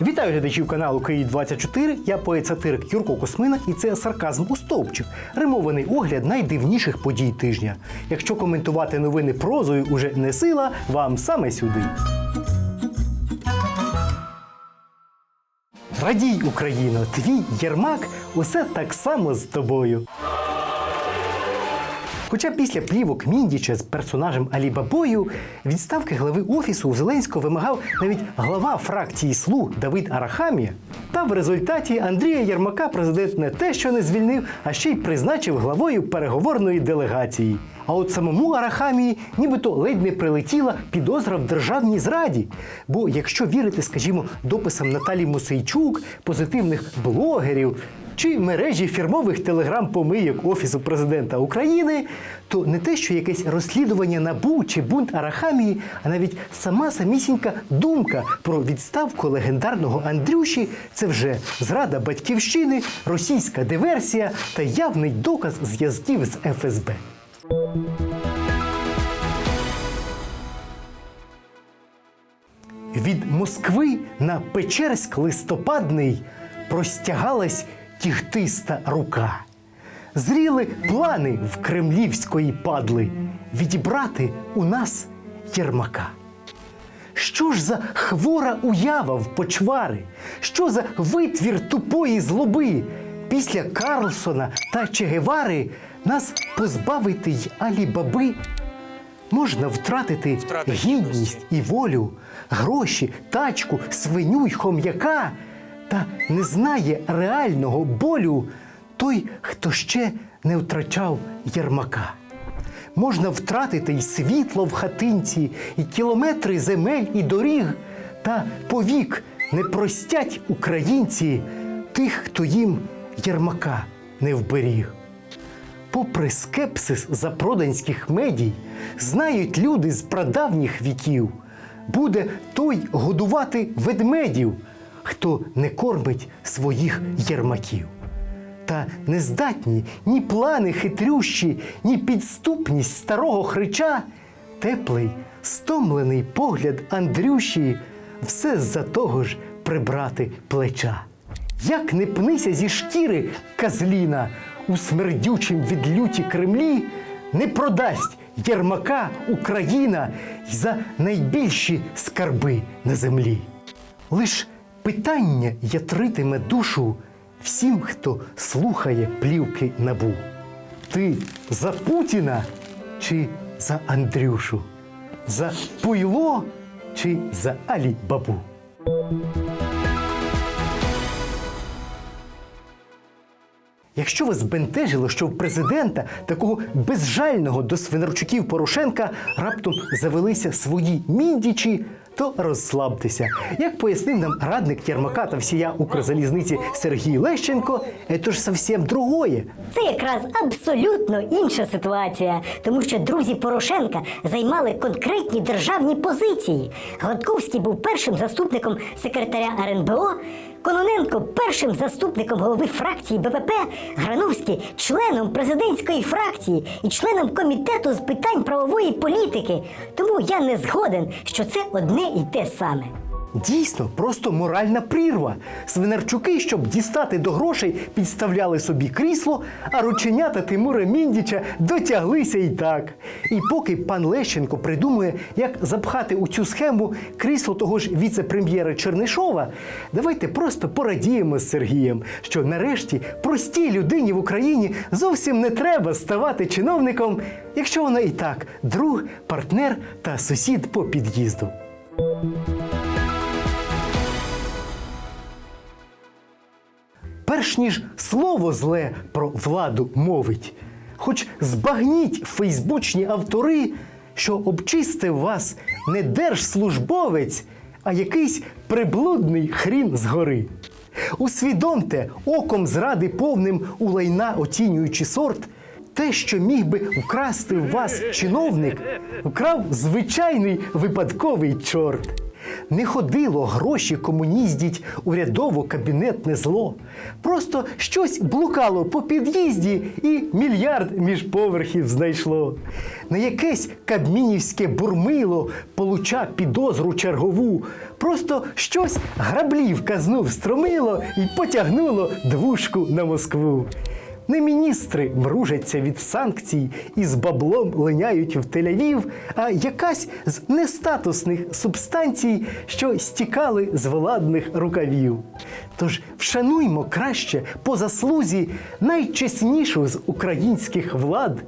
Вітаю глядачів каналу Київ 24 Я поет-сатирик Юрко Космина, і це сарказм у стовпчик. Римований огляд найдивніших подій тижня. Якщо коментувати новини прозою уже не сила, вам саме сюди. Радій, Україно, твій Єрмак усе так само з тобою. Хоча після плівок Міндіча з персонажем Алібабою відставки глави офісу у Зеленського вимагав навіть глава фракції СЛУ Давид Арахамія, та в результаті Андрія Єрмака президент не те, що не звільнив, а ще й призначив главою переговорної делегації. А от самому Арахамії нібито ледь не прилетіла підозра в державній зраді. Бо якщо вірити, скажімо, дописам Наталі Мосейчук, позитивних блогерів чи мережі фірмових телеграм-помийок Офісу президента України, то не те, що якесь розслідування набу чи бунт Арахамії, а навіть сама самісінька думка про відставку легендарного Андрюші це вже зрада батьківщини, російська диверсія та явний доказ зв'язків з ФСБ. Від Москви на Печерськ листопадний простягалась тігтиста рука. Зріли плани в кремлівської падли відібрати у нас Єрмака. Що ж за хвора уява в почвари? Що за витвір тупої злоби? Після Карлсона та Чегевари нас позбавити й Алібаби? Можна втратити гідність і волю, гроші, тачку, свиню й хом'яка, та не знає реального болю той, хто ще не втрачав ярмака. Можна втратити й світло в хатинці, і кілометри земель і доріг, та повік не простять українці тих, хто їм ярмака не вберіг. Попри скепсис запроданських медій, знають люди з прадавніх віків, буде той годувати ведмедів, хто не кормить своїх єрмаків. Та не здатні ні плани хитрющі, ні підступність старого хрича, теплий, стомлений погляд Андрюші, все з-за того ж прибрати плеча. Як не пнися зі шкіри казліна у смердючім від люті Кремлі, не продасть Єрмака Україна й за найбільші скарби на землі. Лиш питання ятритиме душу всім, хто слухає плівки набу. Ти за Путіна чи за Андрюшу? За Пуйло чи за Алі Бабу? Якщо вас збентежило, що в президента такого безжального до свинарчуків Порошенка раптом завелися свої міндічі, то розслабтеся. Як пояснив нам радник Єрмака та всія Укрзалізниці Сергій Лещенко, це ж зовсім другое. Це якраз абсолютно інша ситуація, тому що друзі Порошенка займали конкретні державні позиції. Гладковський був першим заступником секретаря РНБО. Кононенко першим заступником голови фракції БПП, Грановський членом президентської фракції і членом комітету з питань правової політики. Тому я не згоден, що це одне і те саме. Дійсно, просто моральна прірва. Свинарчуки, щоб дістати до грошей, підставляли собі крісло, а рученята Тимура Міндіча дотяглися і так. І поки пан Лещенко придумує, як запхати у цю схему крісло того ж віце-прем'єра Чернишова, давайте просто порадіємо з Сергієм, що нарешті простій людині в Україні зовсім не треба ставати чиновником, якщо вона і так друг, партнер та сусід по під'їзду. Перш ніж слово зле про владу мовить. Хоч збагніть фейсбучні автори, що обчистив вас не держслужбовець, а якийсь приблудний хрін згори. Усвідомте, оком зради повним у лайна оцінюючи сорт, те, що міг би вкрасти в вас чиновник, вкрав звичайний випадковий чорт. Не ходило гроші комуніздіть, урядово кабінетне зло. Просто щось блукало по під'їзді і мільярд між поверхів знайшло. На якесь кабмінівське бурмило получа підозру чергову. Просто щось граблі в казну встромило і потягнуло двушку на Москву. Не міністри мружаться від санкцій і з баблом линяють в Тель-Авів, а якась з нестатусних субстанцій, що стікали з владних рукавів. Тож вшануймо краще по заслузі найчеснішу з українських влад,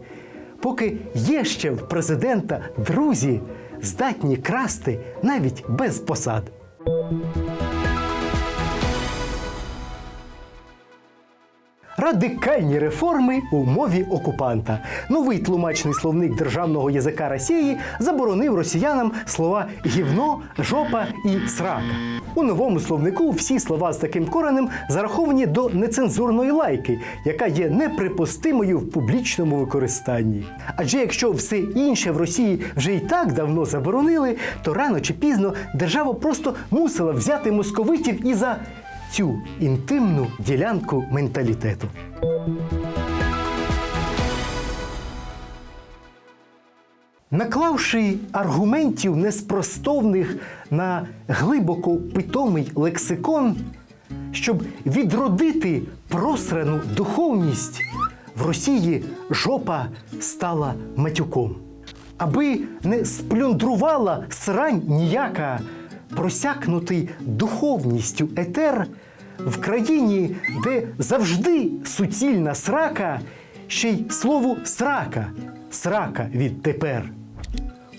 поки є ще в президента друзі, здатні красти навіть без посад. Радикальні реформи у мові окупанта. Новий тлумачний словник державного язика Росії заборонив росіянам слова гівно, жопа і срака. У новому словнику всі слова з таким коренем зараховані до нецензурної лайки, яка є неприпустимою в публічному використанні. Адже якщо все інше в Росії вже і так давно заборонили, то рано чи пізно держава просто мусила взяти московитів і за цю інтимну ділянку менталітету. Наклавши аргументів неспростовних на глибоко питомий лексикон, щоб відродити просрану духовність, в Росії жопа стала матюком. Аби не сплюндрувала срань ніяка, просякнутий духовністю етер, в країні, де завжди суцільна срака, ще й слово срака, срака відтепер.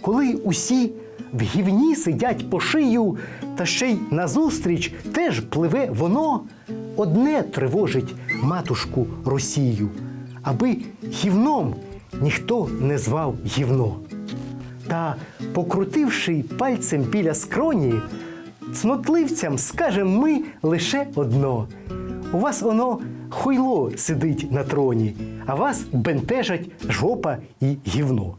Коли усі в гівні сидять по шию, та ще й назустріч теж пливе воно, одне тривожить матушку Росію, аби гівном ніхто не звав гівно. Та, покрутивши пальцем біля скроні, цнотливцям скажем ми лише одно: у вас воно хуйло сидить на троні, а вас бентежать жопа і гівно.